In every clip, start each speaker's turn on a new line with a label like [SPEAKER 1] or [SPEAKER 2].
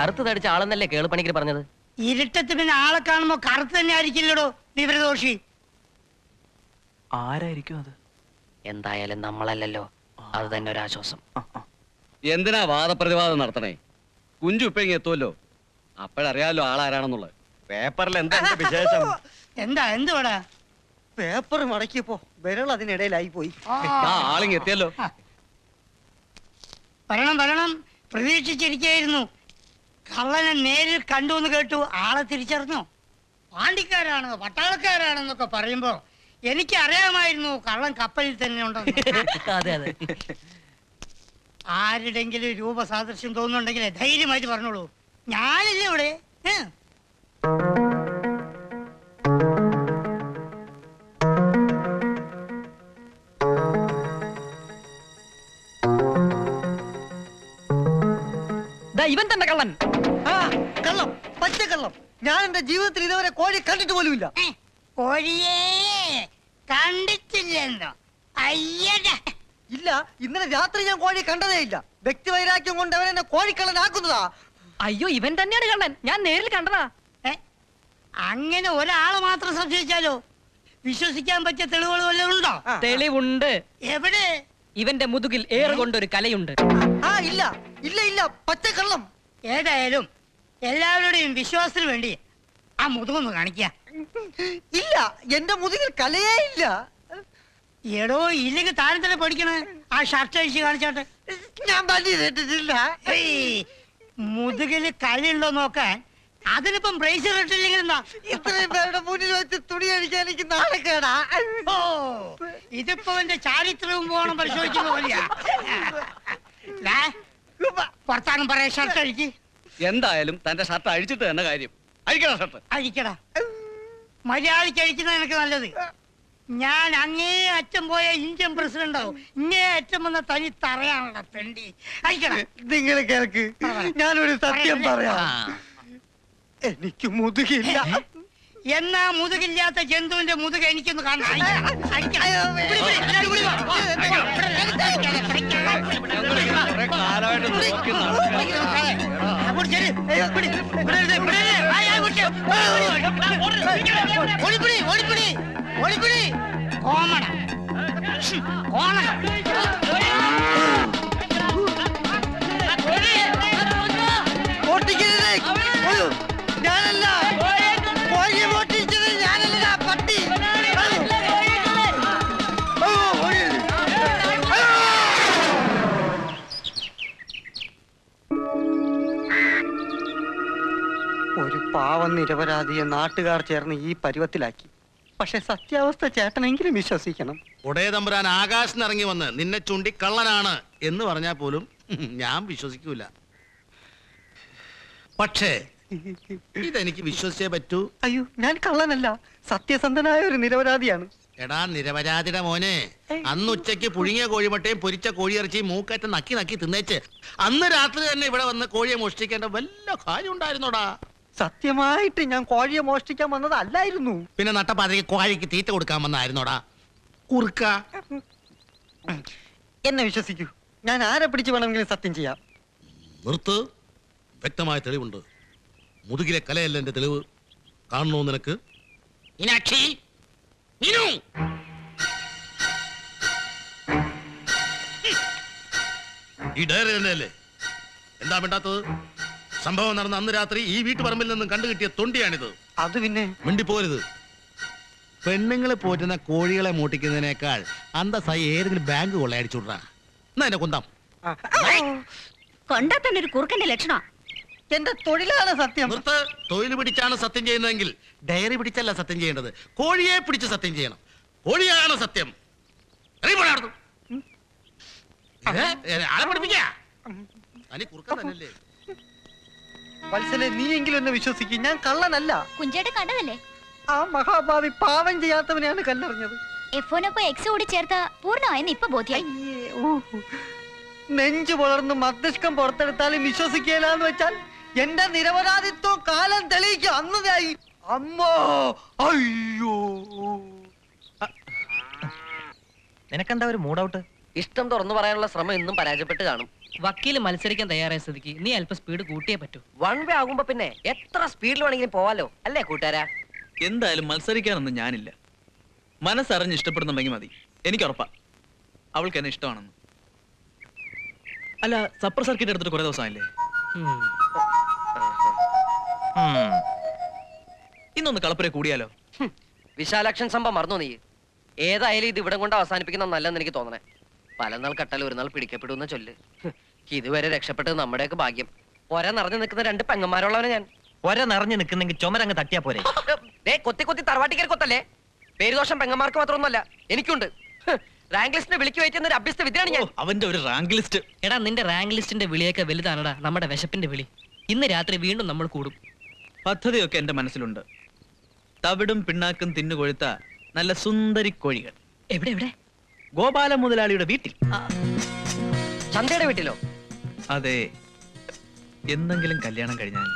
[SPEAKER 1] കറുത്ത് തടിച്ച ആളെന്നല്ലേ കേളുപണിക്കർ പറഞ്ഞത്?
[SPEAKER 2] ഇരുട്ടത്ത് പിന്നെ ആളെ കാണുമ്പോ കറുത്ത് തന്നെ ആയിരിക്കില്ലടോ വിവരദോഷി.
[SPEAKER 3] ആരായിരിക്കും അത്?
[SPEAKER 1] എന്തായാലും നമ്മളല്ലല്ലോ. അത് തന്നെ ഒരു ആശ്വാസം
[SPEAKER 4] എന്തിനാ വാദപ്രതിവാദം നടത്തണേ? കുഞ്ചു ഇപ്പൊ ഇങ്ങ് എത്തുമല്ലോ അപ്പോഴറിയാലോ ആളാരാണെന്നുള്ളത്.
[SPEAKER 5] പേപ്പറിൽ എന്താ എന്റെ വിശേഷം?
[SPEAKER 2] എന്താ എന്തുവാടാ?
[SPEAKER 5] പേപ്പർ മടക്കിയപ്പോ വിരൾ അതിനിടയിലായി പോയി
[SPEAKER 4] ആ ആളിങ് എത്തിയല്ലോ.
[SPEAKER 2] വരണം വരണം. പ്രതീക്ഷിച്ചിരിക്കായിരുന്നു കള്ളനെ നേരിൽ കണ്ടു എന്ന് കേട്ടു ആളെ തിരിച്ചറിഞ്ഞു? പാണ്ടിക്കാരാണ് പട്ടാളക്കാരാണെന്നൊക്കെ പറയുമ്പോ എനിക്ക് അറിയാമായിരുന്നു കള്ളൻ കപ്പലിൽ തന്നെ ഉണ്ടെന്ന്.
[SPEAKER 1] അതെ അതെ.
[SPEAKER 2] ആരുടെങ്കിലും രൂപസാദൃശ്യം തോന്നുന്നുണ്ടെങ്കിൽ ധൈര്യമായിട്ട് പറഞ്ഞോളൂ. ഞാനില്ല ഇവിടെ? ഏ?
[SPEAKER 5] ഞാൻ എന്റെ ജീവിതത്തിൽ ഇതുവരെ കോഴി കണ്ടിട്ട് പോലുമില്ല.
[SPEAKER 2] ഇല്ല കോഴിയേ കണ്ടിട്ടില്ലെന്നോ? അയ്യടാ.
[SPEAKER 5] ഇല്ല ഇന്നലെ രാത്രി ഞാൻ കോഴി കണ്ടതേ ഇല്ല. വ്യക്തി വൈരാഗ്യം കൊണ്ട് അവൻ എന്നെ കോഴിക്കള്ളനാക്കുന്നതാ.
[SPEAKER 1] അയ്യോ ഇവൻ തന്നെയാണ് കള്ളൻ. ഞാൻ നേരിൽ കണ്ടതാ.
[SPEAKER 2] അങ്ങനെ ഒരാളെ മാത്രം സംശയിച്ചാലോ? വിശ്വസിക്കാൻ പറ്റിയ തെളിവുകൾ വല്ലതും ഉണ്ടോ?
[SPEAKER 1] തെളിവുണ്ട്.
[SPEAKER 2] എവിടെ?
[SPEAKER 1] ഇവന്റെ മുതുകിൽ ഏറെ കൊണ്ടൊരു കലയുണ്ട്.
[SPEAKER 5] ആ ഇല്ല. ഇല്ല ഇല്ല. പച്ചക്കള്ളം.
[SPEAKER 2] ഏതായാലും എല്ലാവരുടെയും വിശ്വാസത്തിന് വേണ്ടി ആ മുതുകൊന്ന് കാണിക്ക.
[SPEAKER 5] ഇല്ല എന്റെ മുതുകിൽ കലയേ ഇല്ല.
[SPEAKER 2] എടോ ഇല്ലെങ്കിൽ താരം തന്നെ പഠിക്കണേ. ആ ഷർട്ട് അഴിച്ച് കാണിച്ചോട്ടെ.
[SPEAKER 5] ഞാൻ പല്ലി
[SPEAKER 2] മുതുകിൽ കളിയുണ്ടോ നോക്കാൻ? അതിനിപ്പം ബ്രേസ് ഇട്ടില്ലെങ്കിൽ
[SPEAKER 5] ഇത്രയും പേരുടെ മുന്നിൽ വെച്ച് തുണി അടിക്കാൻ എനിക്ക് നാണക്കേടാ
[SPEAKER 2] ഓ ഇതിപ്പോ എന്റെ ചാരിത്രവും പോണം പരിശോധിക്കുന്ന പോലെയാ. പുറത്താനും പറയാ ഷർട്ട് അഴിക്ക്.
[SPEAKER 4] എന്തായാലും തന്റെ ഷർട്ട് അഴിച്ചിട്ട് തന്നെ കാര്യം. അഴിക്കടാ ഷർട്ട്
[SPEAKER 2] അഴിക്കടാ. മര്യാദയ്ക്ക് അഴിക്കുന്ന എനിക്ക് നല്ലത്. ഞാൻ അങ്ങേ അച്ഛൻ പോയ ഇന്ത്യൻ പ്രസിഡന്റ് ആവും. ഇങ്ങേ അച്ഛൻ വന്ന തനി തറയാണല്ലോ പെണ്ടി അഴിക്കടാ.
[SPEAKER 5] നിങ്ങൾ കേൾക്ക്. ഞാനൊരു സത്യം പറയാം. എനിക്ക് മുതുകില്ല.
[SPEAKER 2] എന്നാ മുതുകില്ലാത്ത ജന്തുവിന്റെ മുതുക എനിക്കൊന്ന് കാണാം അഴിക്കണം, അഴിക്കണം.
[SPEAKER 5] ഒരു പാവം നിരപരാധിയെ നാട്ടുകാർ ചേർന്ന് ഈ പരുവത്തിലാക്കി. പക്ഷെ സത്യാവസ്ഥ ചേട്ടനെങ്കിലും വിശ്വസിക്കണം.
[SPEAKER 6] ഉടയ തമ്പുരാൻ ആകാശം ഇറങ്ങി വന്ന് നിന്നെ ചുണ്ടി കള്ളനാണ് എന്ന് പറഞ്ഞാൽ പോലും ഞാൻ വിശ്വസിക്കൂല. പക്ഷേ ഇതെനിക്ക് വിശ്വസിച്ചേ പറ്റൂ.
[SPEAKER 5] അയ്യോ ഞാൻ കള്ളനല്ല. സത്യസന്ധനായ ഒരു നിരപരാധിയാണ്.
[SPEAKER 6] എടാ നിരപരാധിയുടെ മോനെ അന്ന് ഉച്ചയ്ക്ക് പുഴുങ്ങിയ കോഴിമുട്ടയും പൊരിച്ച കോഴിയിറച്ചിയും മൂക്കറ്റം നക്കി നക്കി തിന്നേച്ച് അന്ന് രാത്രി തന്നെ ഇവിടെ വന്ന് കോഴിയെ മോഷ്ടിക്കേണ്ട വല്ല കാര്യം ഉണ്ടായിരുന്നോടാ
[SPEAKER 5] സത്യമായിട്ട് ഞാൻ കോഴിയെ മോഷ്ടിക്കാൻ വന്നതല്ലായിരുന്നു.
[SPEAKER 6] പിന്നെ നട്ടപ്പാതിരിക്ക് കോഴിക്ക് തീറ്റ കൊടുക്കാൻ വന്നായിരുന്നോടാ? കുറുക്ക.
[SPEAKER 5] എന്നെ വിശ്വസിക്കൂ. ഞാൻ ആരെ പിടിച്ചു വേണമെങ്കിലും സത്യം ചെയ്യാം.
[SPEAKER 6] നിർത്ത്. വ്യക്തമായ തെളിവുണ്ട്. മുതുകിലെ കലയല്ല എന്റെ തെളിവ്. കാണണോ നിനക്ക്? മീനാക്ഷി! മീനു! ഈ ഡയറി തന്നെയല്ലേ? എന്താ വേണ്ടാത്തത് സംഭവം നടന്ന അന്ന് രാത്രി ഈ വീട്ടുപറമ്പിൽ നിന്നും കണ്ടുകിട്ടിയ തൊണ്ടിയാണിത്.
[SPEAKER 5] അത് പിന്നെ?
[SPEAKER 6] മിണ്ടിപ്പോരുത്. പെണ്ണുങ്ങളെ പോറ്റുന്ന കോഴികളെ മൂട്ടിക്കുന്നതിനേക്കാൾ അന്തസ്സായി ഏതെങ്കിലും ബാങ്ക് കൊള്ളയടിച്ചുവിടാ എന്നാ എന്നെ കുന്താം?
[SPEAKER 7] കൊണ്ടാ തന്നെ ഒരു കുറുക്കന്റെ ലക്ഷണം.
[SPEAKER 5] എന്റെ തൊഴിലാണ് സത്യം.
[SPEAKER 6] നിർത്ത്. തൊഴിൽ പിടിച്ചാണ് സത്യം ചെയ്യുന്നതെങ്കിൽ ഡയറി പിടിച്ചല്ല സത്യം ചെയ്യേണ്ടത്. കോഴിയെ പിടിച്ച് സത്യം ചെയ്യണം. കോഴിയാണ് സത്യം. ഇറങ്ങി പോടാ അവിടുന്ന്. ഏ, ഏ, ആളെ പഠിപ്പിക്കാ? അനി കുറുക്കൻ തന്നെയല്ലേ?
[SPEAKER 5] വത്സലെ നീയെങ്കിലും എന്നെ വിശ്വസിക്കും. ഞാൻ കള്ളനല്ല.
[SPEAKER 7] കുഞ്ചേട്ടൻ കണ്ടതല്ലേ?
[SPEAKER 5] ആ മഹാഭാവി പാവം ചെയ്യാത്തവനെയാണ് കല്ലെറിഞ്ഞത്.
[SPEAKER 7] എഫോനൊപ്പം എക്സ് കൂടി ചേർത്ത പൂർണമായെന്ന് ഇപ്പൊ ബോധ്യായി.
[SPEAKER 5] നെഞ്ചു വളർന്ന് മസ്തിഷ്കം പുറത്തെടുത്താലും വിശ്വസിക്കേലാന്ന് വെച്ചാൽ എന്റെ നിരപരാധിത്വം കാലം തെളിയിക്കും. അന്നതായി അമ്മോ അയ്യോ.
[SPEAKER 3] നിനക്കെന്താ ഒരു മൂഡൌട്ട് ഔട്ട്
[SPEAKER 1] ഇഷ്ടം തുറന്നു പറയാനുള്ള ശ്രമം ഇന്നും പരാജയപ്പെട്ട് കാണും. വക്കീൽ മത്സരിക്കാൻ തയ്യാറായ സ്ഥിതിക്ക് നീ അല്പം സ്പീഡ് കൂട്ടിയേ പറ്റൂ.
[SPEAKER 3] വൺ വേ ആകുമ്പോ പിന്നെ എത്ര സ്പീഡിൽ വേണമെങ്കിലും പോവാലോ? അല്ലേ കൂട്ടുകാരാ?
[SPEAKER 4] എന്തായാലും മത്സരിക്കാനൊന്നും ഞാനില്ല. മനസ്സറിഞ്ഞ് ഇഷ്ടപ്പെടുന്നുണ്ടെങ്കിൽ മതി. എനിക്ക് ഉറപ്പാ. അവൾക്ക് എന്നെ ഇഷ്ടമാണെന്ന്. അല്ല സപ്പർ സർക്കിറ്റ് എടുത്തിട്ട് കുറെ ദിവസമായില്ലേ. ഇന്നൊന്ന് കളപ്പുര കൂടിയാലോ?
[SPEAKER 3] വിശാലാക്ഷൻ സംഭവം മറന്നു നീ. ഏതായാലും ഇത് ഇവിടെ കൊണ്ട് അവസാനിപ്പിക്കുന്ന നല്ലതെന്ന് എനിക്ക് തോന്നണേ. പല നാൾ കട്ടാൽ ഒരു നാൾ പിടിക്കപ്പെടുന്ന ചൊല്ല് ഇതുവരെ രക്ഷപ്പെട്ടത് നമ്മുടെയൊക്കെ ഭാഗ്യം. ഒര നിറഞ്ഞു നിൽക്കുന്ന രണ്ട് പെങ്ങന്മാരുള്ളവനെ ഞാൻ.
[SPEAKER 8] ഒര നിറഞ്ഞു നിൽക്കുന്നെങ്കിൽ ചുമരങ്ങ് തട്ടിയാ പോരെ.
[SPEAKER 3] ദേ കൊത്തി കൊത്തി തറവാട്ടിക്കൽ കൊത്തല്ലേ? പേരുദോഷം പെങ്ങന്മാർക്ക് മാത്രമൊന്നുമല്ല എനിക്കുണ്ട്. റാങ്ക് ലിസ്റ്റിനെ വിളിച്ചു വയ്ക്കുന്ന ഒരു അഭ്യസ്ത വിദ്യയാണ് ഞാൻ.
[SPEAKER 4] അവന്റെ ഒരു റാങ്ക് ലിസ്റ്റ്
[SPEAKER 1] എടാ നിന്റെ റാങ്ക് ലിസ്റ്റിന്റെ വിളിയൊക്കെ വലുതാണടാ നമ്മുടെ വിശപ്പിന്റെ വിളി. ഇന്ന് രാത്രി വീണ്ടും നമ്മൾ കൂടും.
[SPEAKER 4] പദ്ധതിയൊക്കെ എന്റെ മനസ്സിലുണ്ട്. തവിടും പിണ്ണാക്കും തിന്നുകൊഴുത്ത നല്ല സുന്ദരി കോഴികൾ.
[SPEAKER 1] എവിടെ എവിടെ?
[SPEAKER 4] ഗോപാല മുതലാളിയുടെ വീട്ടിൽ.
[SPEAKER 3] ചന്തയുടെ വീട്ടിലോ?
[SPEAKER 4] അതെ. എന്തെങ്കിലും കല്യാണം കഴിഞ്ഞാൽ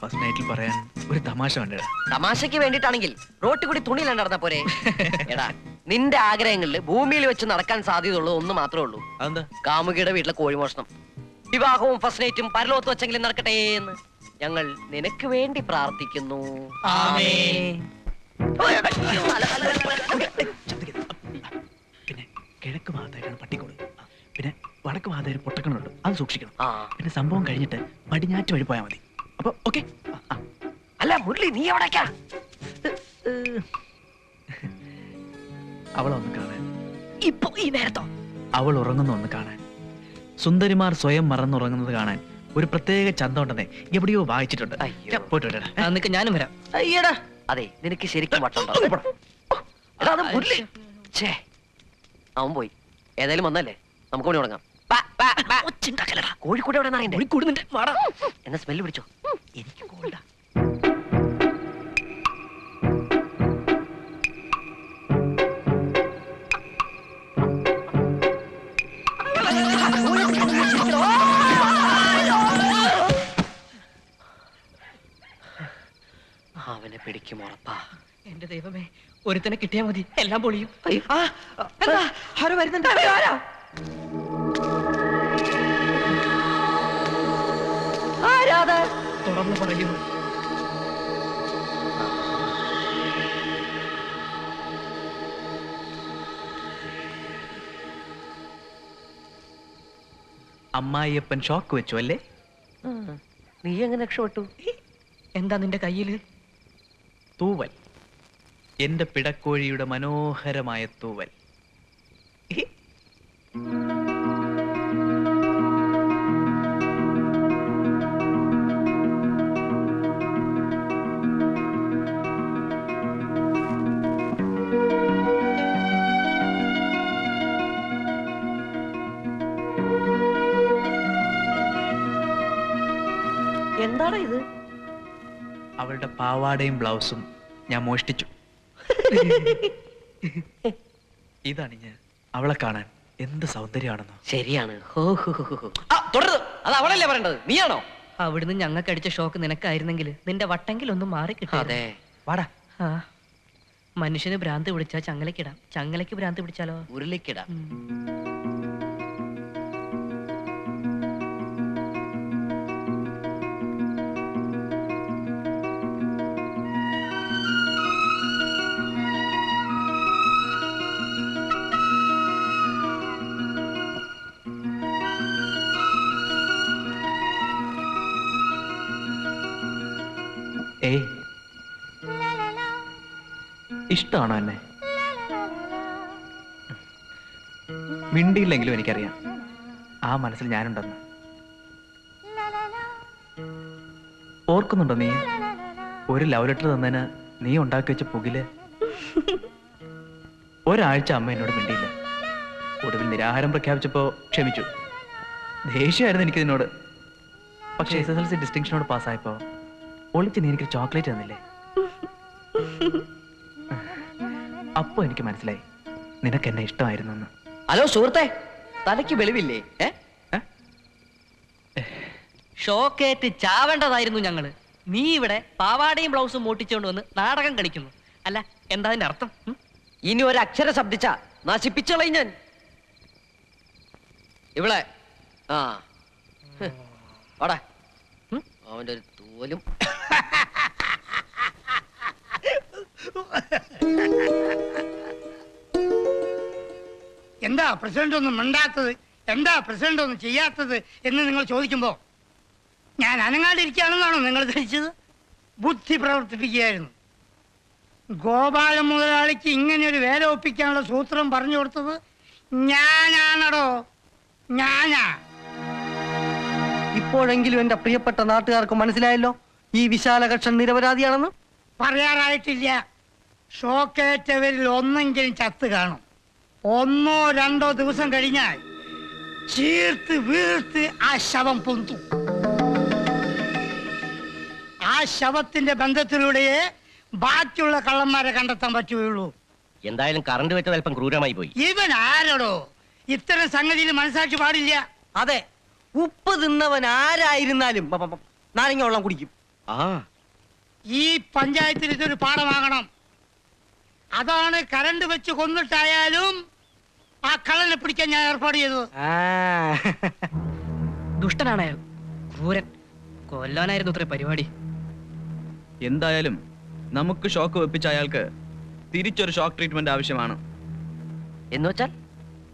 [SPEAKER 4] ഫസ്റ്റ് നൈറ്റിൽ പറയാൻ ഒരു തമാശ വേണ്ടടാ.
[SPEAKER 3] തമാശയ്ക്ക് വേണ്ടിയിട്ടാണെങ്കിൽ റോട്ടിൽ കൂടി തുണിയിലാണ് നടന്ന പോരെ. എടാ നിന്റെ ആഗ്രഹങ്ങളിൽ ഭൂമിയിൽ വെച്ച് നടക്കാൻ സാധ്യതയുള്ളത് ഒന്ന് മാത്രമേ ഉള്ളൂ.
[SPEAKER 4] അതെന്താ?
[SPEAKER 3] കാമുകിയുടെ വീട്ടിലെ കോഴിമോഷണം വിവാഹവും ഫസ്റ്റ് നൈറ്റും പരലോത്ത് വെച്ചെങ്കിലും നടക്കട്ടെ എന്ന് ഞങ്ങൾ നിനക്ക് വേണ്ടി പ്രാർത്ഥിക്കുന്നു.
[SPEAKER 4] പിന്നെ കിഴക്ക് ഭാഗത്തായിട്ടാണ് പട്ടിക്കൂട് പിന്നെ വടക്ക് ഭാഗത്തായിട്ട് പൊട്ടക്കണുണ്ട് അത് സൂക്ഷിക്കണം പിന്നെ സംഭവം കഴിഞ്ഞിട്ട് പടിഞ്ഞാറ്റ് വഴി പോയാൽ മതി അപ്പൊ ഓക്കെ
[SPEAKER 3] അല്ല മുരളി നീ എവിടേക്കാ
[SPEAKER 4] അവളെ ഒന്ന് കാണാൻ
[SPEAKER 1] ഇപ്പൊ ഈ നേരത്തോ
[SPEAKER 4] അവൾ ഉറങ്ങുന്ന ഒന്ന് കാണാൻ സുന്ദരിമാർ സ്വയം മറന്നുറങ്ങുന്നത് കാണാൻ ഒരു പ്രത്യേക ചന്തം ഉണ്ടെന്നേ എവിടെയോ വായിച്ചിട്ടുണ്ട് പോയിട്ട്.
[SPEAKER 1] ഞാനും വരാം
[SPEAKER 3] അയ്യടാ അതെ നിനക്ക് ശരിക്കും വട്ടം അവൻ പോയി. ഏതായാലും വന്നല്ലേ? നമുക്ക് പണി തുടങ്ങാം. കോഴിക്കോട് എവിടെ അറിയണ്ടേ?
[SPEAKER 1] കോഴിക്കോട് എന്നെ വാടാ.
[SPEAKER 3] എന്നാ സ്മെല്ല് പിടിച്ചോ?
[SPEAKER 1] എനിക്ക് കോൾഡാ
[SPEAKER 3] പിടിക്കും ഉറപ്പാ
[SPEAKER 1] എന്റെ ദൈവമേ ഒരുത്തനെ കിട്ടിയാ മതി. എല്ലാം പൊളിയും.
[SPEAKER 3] ആരോ വരുന്നുണ്ട്.
[SPEAKER 1] തുറന്നു പറയൂ.
[SPEAKER 4] അമ്മായിയപ്പൻ ഷോക്ക് വെച്ചു അല്ലേ?
[SPEAKER 3] നീ എങ്ങനെ രക്ഷപ്പെട്ടു?
[SPEAKER 1] എന്താ നിന്റെ കയ്യിൽ?
[SPEAKER 4] തൂവൽ. എന്റെ പിടക്കോഴിയുടെ മനോഹരമായ തൂവൽ.
[SPEAKER 3] എന്താണ് ഇത്?
[SPEAKER 4] അവളുടെ പാവാടയും ബ്ലൗസും ഞാൻ മോഷ്ടിച്ചു. ഇതാണ് ഞാൻ. അവളെ കാണാൻ എന്ത് സൗന്ദര്യമാണെന്നോ.
[SPEAKER 3] ശരിയാണ്. ഹോ, ഹോ, ഹോ, ഹോ. ആ, തുടരുത്. അത് അവളല്ലേ പറയേണ്ടത്? നീയാണോ?
[SPEAKER 1] അവിടുന്ന് ഞങ്ങൾക്ക് അടിച്ച ഷോക്ക് നിനക്കായിരുന്നെങ്കിൽ നിന്റെ വട്ടെങ്കിൽ ഒന്ന് മാറി
[SPEAKER 3] അതെ.
[SPEAKER 4] വാടാ.
[SPEAKER 1] ആ മനുഷ്യന് ഭ്രാന്ത് പിടിച്ചാൽ ചങ്ങലക്കിടാം ചങ്ങലക്ക് ഭ്രാന്ത് പിടിച്ചാലോ?
[SPEAKER 3] ഉരുളിക്കിട.
[SPEAKER 4] ഇഷ്ടമാണോ എന്നെ? മിണ്ടിയില്ലെങ്കിലും എനിക്കറിയാം. ആ മനസ്സിൽ ഞാനുണ്ടെന്ന്. ഓർക്കുന്നുണ്ടോ നീ? ഒരു ലവ് ലെറ്റർ തന്നതിന് നീ ഉണ്ടാക്കി വെച്ച പുകിൽ? ഒരാഴ്ച അമ്മ എന്നോട് മിണ്ടിയില്ല. ഒടുവിൽ നിരാഹാരം പ്രഖ്യാപിച്ചപ്പോ ക്ഷമിച്ചു. ദേഷ്യമായിരുന്നു എനിക്ക് നിന്നോട് പക്ഷേ എസ് എസ് എൽ സി ഡിസ്റ്റിങ്ഷനോട് പാസ്സായപ്പോ ഒളിച്ച് നീ എനിക്ക് ചോക്ലേറ്റ് തന്നില്ലേ? അപ്പൊ എനിക്ക് മനസ്സിലായി നിനക്ക് എന്നെ ഇഷ്ടമായിരുന്നു
[SPEAKER 3] ഹലോ സുഹൃത്തെ. തലയ്ക്ക് വെളിവില്ലേ?
[SPEAKER 1] ഷോക്കേറ്റ് ചാവേണ്ടതായിരുന്നു ഞങ്ങൾ. നീ ഇവിടെ പാവാടയും ബ്ലൗസും മോട്ടിച്ചുകൊണ്ട് വന്ന് നാടകം കളിക്കുന്നു. അല്ല എന്താ അതിന്റെ അർത്ഥം?
[SPEAKER 3] ഇനി ഒരു അക്ഷരം ശബ്ദിച്ച നശിപ്പിച്ചളയും ഞാൻ. ഇവിടെ ആ. അവന്റെ ഒരു തോലും
[SPEAKER 2] എന്താ പ്രസിഡന്റ് ഒന്നും മിണ്ടാത്തത്? എന്താ പ്രസിഡന്റ് ഒന്നും ചെയ്യാത്തത് എന്ന് നിങ്ങൾ ചോദിക്കുമ്പോൾ ഞാൻ അനങ്ങാണ്ടിരിക്കുകയാണെന്നാണോ നിങ്ങൾ ധരിച്ചത്? ബുദ്ധി പ്രവർത്തിപ്പിക്കുകയായിരുന്നു. ഗോപാല മുതലാളിക്ക് ഇങ്ങനെ ഒരു വേല ഒപ്പിക്കാനുള്ള സൂത്രം പറഞ്ഞു കൊടുത്തത് ഞാനാണടോ. ഞാനാ.
[SPEAKER 5] ഇപ്പോഴെങ്കിലും എന്റെ പ്രിയപ്പെട്ട നാട്ടുകാർക്ക് മനസ്സിലായല്ലോ? ഈ വിശാലകക്ഷൻ നിരപരാധിയാണെന്ന്?
[SPEAKER 2] പറയാറായിട്ടില്ല. ഷോക്കേറ്റവരിൽ ഒന്നെങ്കിലും ചത്ത് കാണും. ഒന്നോ രണ്ടോ ദിവസം കഴിഞ്ഞാൽ ചീർത്ത് വീർത്ത് ആ ശവം പൊന്തും. ആ ശവത്തിന്റെ ബന്ധത്തിലൂടെയേ ബാക്കിയുള്ള കള്ളന്മാരെ കണ്ടെത്താൻ പറ്റുകയുള്ളൂ.
[SPEAKER 8] എന്തായാലും കറണ്ട് വെച്ചത് അല്പം ക്രൂരമായി പോയി.
[SPEAKER 2] ഇവൻ ആരോടോ? ഇത്തരം സംഗതിയിൽ മനസ്സാക്ഷി പാടില്ല.
[SPEAKER 5] അതെ ഉപ്പ് തിന്നവൻ ആരായിരുന്നാലും നാരങ്ങ വെള്ളം കുടിക്കും.
[SPEAKER 8] ആ
[SPEAKER 2] ഈ പഞ്ചായത്തിൽ ഇതൊരു പാഠമാകണം. അതാണ് കരണ്ട് വെച്ച് കൊന്നിട്ടായാലും ആ കള്ളനെ പിടിക്കാൻ ഞാൻ ഏർപ്പാട് ചെയ്തത്.
[SPEAKER 5] ആ.
[SPEAKER 1] ദുഷ്ടനാണ് അയാൾ. ക്രൂരൻ. കൊല്ലാനായിരുന്നു അത്ര പരിപാടി.
[SPEAKER 4] എന്തായാലും നമുക്ക് ഷോക്ക് വെപ്പിച്ച അയാൾക്ക് തിരിച്ചൊരു ഷോക്ക് ട്രീറ്റ്മെന്റ് ആവശ്യമാണ്.
[SPEAKER 3] എന്ന് വെച്ചാൽ?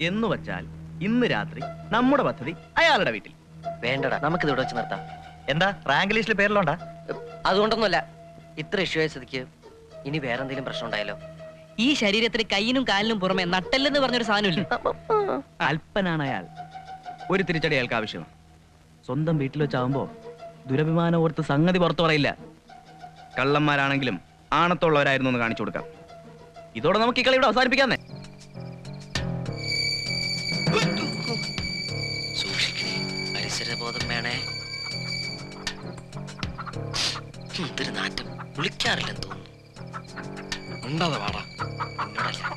[SPEAKER 4] എന്ന് വെച്ചാൽ ഇന്ന് രാത്രി നമ്മുടെ പദ്ധതി അയാളുടെ വീട്ടിൽ.
[SPEAKER 3] വേണ്ടടാ നമുക്കിത് ഇവിടെ വെച്ച് നിർത്താം.
[SPEAKER 8] എന്താ? റാങ്ക് ലിസ്റ്റിൽ പേരിലുണ്ടാ?
[SPEAKER 3] അതുകൊണ്ടൊന്നുമല്ല. ഇത്ര ഇഷ്യൂ ആയ സ്ഥിതിക്ക് ഇനി വേറെ എന്തെങ്കിലും പ്രശ്നം ഉണ്ടായാലോ?
[SPEAKER 1] ഈ ശരീരത്തിന് കൈയിനും കാലിനും പുറമെ നട്ടല്ലെന്ന് പറഞ്ഞൊരു സാധനമില്ല.
[SPEAKER 4] അല്പനാണ് അയാൾ. ഒരു തിരിച്ചടി അയാൾക്ക് ആവശ്യം സ്വന്തം വീട്ടിൽ വെച്ചാവുമ്പോ ദുരഭിമാനം ഓർത്ത് സംഗതി പുറത്തു പറയില്ല. കള്ളന്മാരാണെങ്കിലും ആണത്തുള്ളവരായിരുന്നു എന്ന് കാണിച്ചു കൊടുക്കാം. ഇതോടെ നമുക്ക് ഈ കളി ഇവിടെ അവസാനിപ്പിക്കാന്നേ
[SPEAKER 3] ഉം, ഇതൊരു നാറ്റം. വിളിക്കാറില്ലെന്ന് തോന്നുന്നു. ഉണ്ടാതെ വാടാ. എന്നോടല്ല.